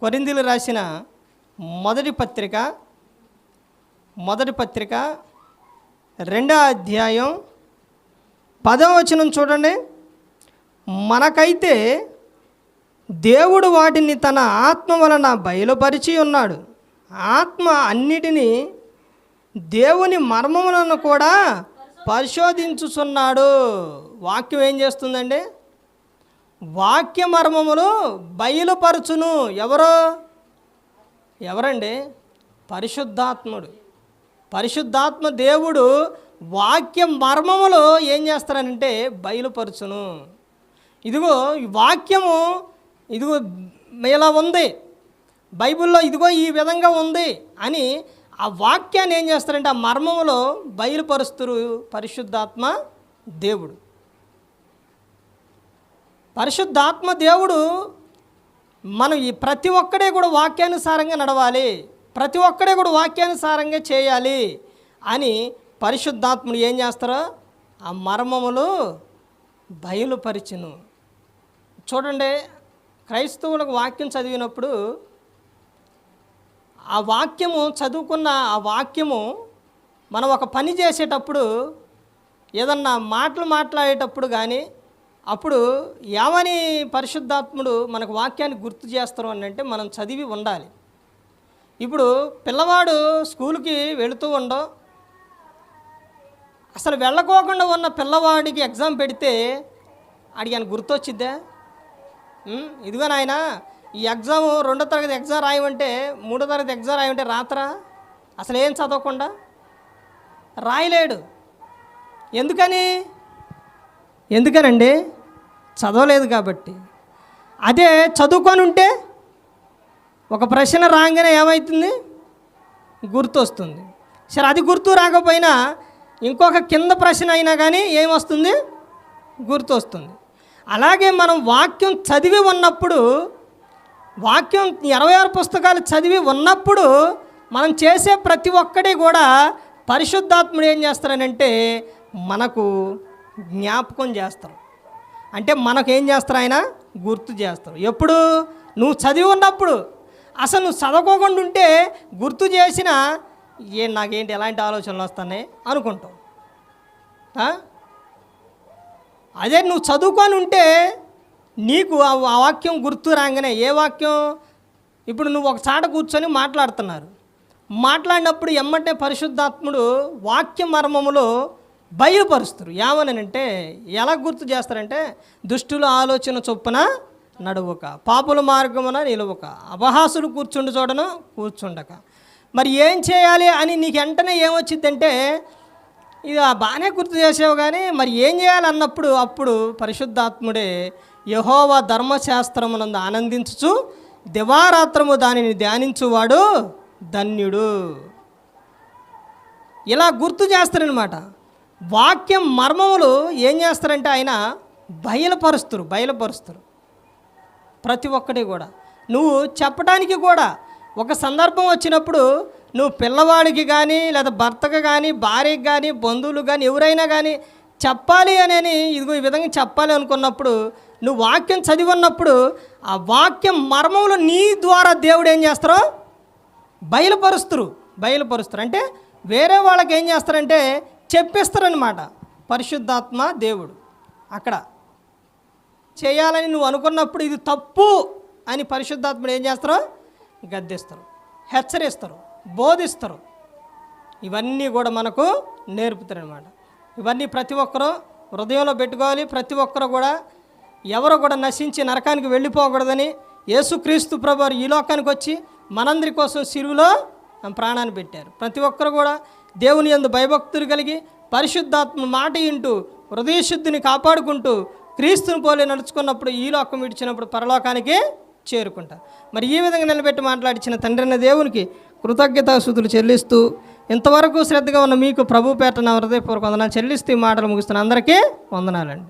కొరిందులు రాసిన మొదటి పత్రిక మొదటి పత్రిక రెండో అధ్యాయం పదవ వచనం చూడండి. మనకైతే దేవుడు వాటిని తన ఆత్మ వలన బయలుపరిచి ఉన్నాడు. ఆత్మ అన్నిటినీ దేవుని మర్మములను కూడా పరిశోధించుచున్నాడు. వాక్యం ఏం చేస్తుందండి? వాక్య మర్మములు బయలుపరచును ఎవరో? ఎవరండి? పరిశుద్ధాత్ముడు. పరిశుద్ధాత్మ దేవుడు వాక్య మర్మములు ఏం చేస్తారనంటే బయలుపరచును. ఇదిగో వాక్యము ఇదిగో ఇలా ఉంది. బైబిల్లో ఇదిగో ఈ విధంగా ఉంది అని ఆ వాక్యాన్ని ఏం చేస్తారంటే ఆ మర్మములో బయలుపరుస్తురు పరిశుద్ధాత్మ దేవుడు. పరిశుద్ధాత్మ దేవుడు మనం ఈ ప్రతి ఒక్కడే కూడా వాక్యానుసారంగా నడవాలి ప్రతి ఒక్కడే కూడా వాక్యానుసారంగా చేయాలి అని పరిశుద్ధాత్ముడు ఏం చేస్తారో ఆ మర్మములు బయలుపరిచును. చూడండి క్రైస్తవులకు వాక్యం చదివినప్పుడు ఆ వాక్యము చదువుకున్న ఆ వాక్యము మనం ఒక పని చేసేటప్పుడు ఏదన్నా మాటలు మాట్లాడేటప్పుడు కానీ అప్పుడు ఏమని పరిశుద్ధాత్ముడు మనకు వాక్యాన్ని గుర్తు చేస్తారు అని అంటే మనం చదివి ఉండాలి. ఇప్పుడు పిల్లవాడు స్కూల్కి వెళుతూ ఉండో అసలు వెళ్ళకోకుండా ఉన్న పిల్లవాడికి ఎగ్జామ్ పెడితే అడిగాను గుర్తొచ్చిద్దా? ఇదిగో నాయన ఈ ఎగ్జామ్ రెండో తరగతి ఎగ్జామ్ రాయమంటే మూడో తరగతి ఎగ్జామ్ రాయమంటే రాత్రా? అసలు ఏం చదవకుండా? రాయలేడు. ఎందుకని? ఎందుకనండి? చదవలేదు కాబట్టి. అదే చదువుకొని ఉంటే ఒక ప్రశ్న రాగానే ఏమవుతుంది గుర్తొస్తుంది. సరే అది గుర్తు రాకపోయినా ఇంకొక కింద ప్రశ్న అయినా కానీ ఏమొస్తుంది? గుర్తొస్తుంది. అలాగే మనం వాక్యం చదివి ఉన్నప్పుడు వాక్యం ఇరవై ఆరు పుస్తకాలు చదివి ఉన్నప్పుడు మనం చేసే ప్రతి ఒక్కటి కూడా పరిశుద్ధాత్ముడు ఏం చేస్తారనంటే మనకు జ్ఞాపకం చేస్తారు. అంటే మనకు ఏం చేస్తారు ఆయన? గుర్తు చేస్తారు. ఎప్పుడు? నువ్వు చదివి ఉన్నప్పుడు. అసలు నువ్వు చదవకోకుండా ఉంటే గుర్తు చేసిన ఏ నాకేంటి ఎలాంటి ఆలోచనలు వస్తున్నాయి అనుకుంటావు. అదే నువ్వు చదువుకొని ఉంటే నీకు ఆ ఆ వాక్యం గుర్తు రాగానే ఏ వాక్యం? ఇప్పుడు నువ్వు ఒక చాట కూర్చొని మాట్లాడుతున్నారు. మాట్లాడినప్పుడు ఎమ్మటే పరిశుద్ధాత్ముడు వాక్య మర్మములో బయలుపరుస్తారు. ఏమనంటే ఎలా గుర్తు చేస్తారంటే దుష్టుల ఆలోచన చొప్పున నడువక పాపుల మార్గమున నిలువక అపహాసులు కూర్చుండు చూడను కూర్చుండక. మరి ఏం చేయాలి అని నీకు వెంటనే ఏమొచ్చిందంటే ఇది బాగానే గుర్తు చేసావు కానీ మరి ఏం చేయాలన్నప్పుడు అప్పుడు పరిశుద్ధాత్ముడే యహోవా ధర్మశాస్త్రమునందు ఆనందించుచు దివారాత్రము దానిని ధ్యానించువాడు ధన్యుడు. ఇలా గుర్తు చేస్తారనమాట వాక్యం మర్మములు ఏం చేస్తారంటే ఆయన బయలుపరుస్తారు బయలుపరుస్తారు. ప్రతి ఒక్కటి కూడా. నువ్వు చెప్పడానికి కూడా ఒక సందర్భం వచ్చినప్పుడు నువ్వు పిల్లవాడికి కానీ లేదా భర్తకు కానీ భార్యకి కానీ బంధువులు కానీ ఎవరైనా కానీ చెప్పాలి అని ఇదిగో ఈ విధంగా చెప్పాలి అనుకున్నప్పుడు నువ్వు వాక్యం చదివి ఉన్నప్పుడు ఆ వాక్యం మర్మములు నీ ద్వారా దేవుడు ఏం చేస్తారో బయలుపరుస్తారు బయలుపరుస్తారు. అంటే వేరే వాళ్ళకి ఏం చేస్తారంటే చెప్పిస్తారనమాట పరిశుద్ధాత్మ దేవుడు. అక్కడ చేయాలని నువ్వు అనుకున్నప్పుడు ఇది తప్పు అని పరిశుద్ధాత్ముడు ఏం చేస్తారు? గద్దిస్తారు. హెచ్చరిస్తారు. బోధిస్తారు. ఇవన్నీ కూడా మనకు నేర్పుతారనమాట ఇవన్నీ ప్రతి ఒక్కరూ హృదయంలో పెట్టుకోవాలి. ప్రతి ఒక్కరు కూడా ఎవరు కూడా నశించి నరకానికి వెళ్ళిపోకూడదని యేసుక్రీస్తు ప్రభు ఈ లోకానికి వచ్చి మనందరి కోసం సిరువులో ప్రాణాన్ని పెట్టారు. ప్రతి ఒక్కరు కూడా దేవుని యందు భయభక్తులు కలిగి పరిశుద్ధాత్మ మాట ఇంటూ హృదయశుద్ధిని కాపాడుకుంటూ క్రీస్తుని పోలి నడుచుకున్నప్పుడు ఈ లోకం విడిచినప్పుడు పరలోకానికి చేరుకుంటారు మరి ఈ విధంగా నిలబెట్టి మాట్లాడించిన తండ్రిని దేవునికి దేవునికి కృతజ్ఞతాసుతులు చెల్లిస్తూ ఇంతవరకు శ్రద్ధగా ఉన్న మీకు ప్రభు పేట నా హృదయపూర్వక వందనాలు చెల్లిస్తూ ఈ మాటలు ముగిస్తున్న అందరికీ వందనాలండి.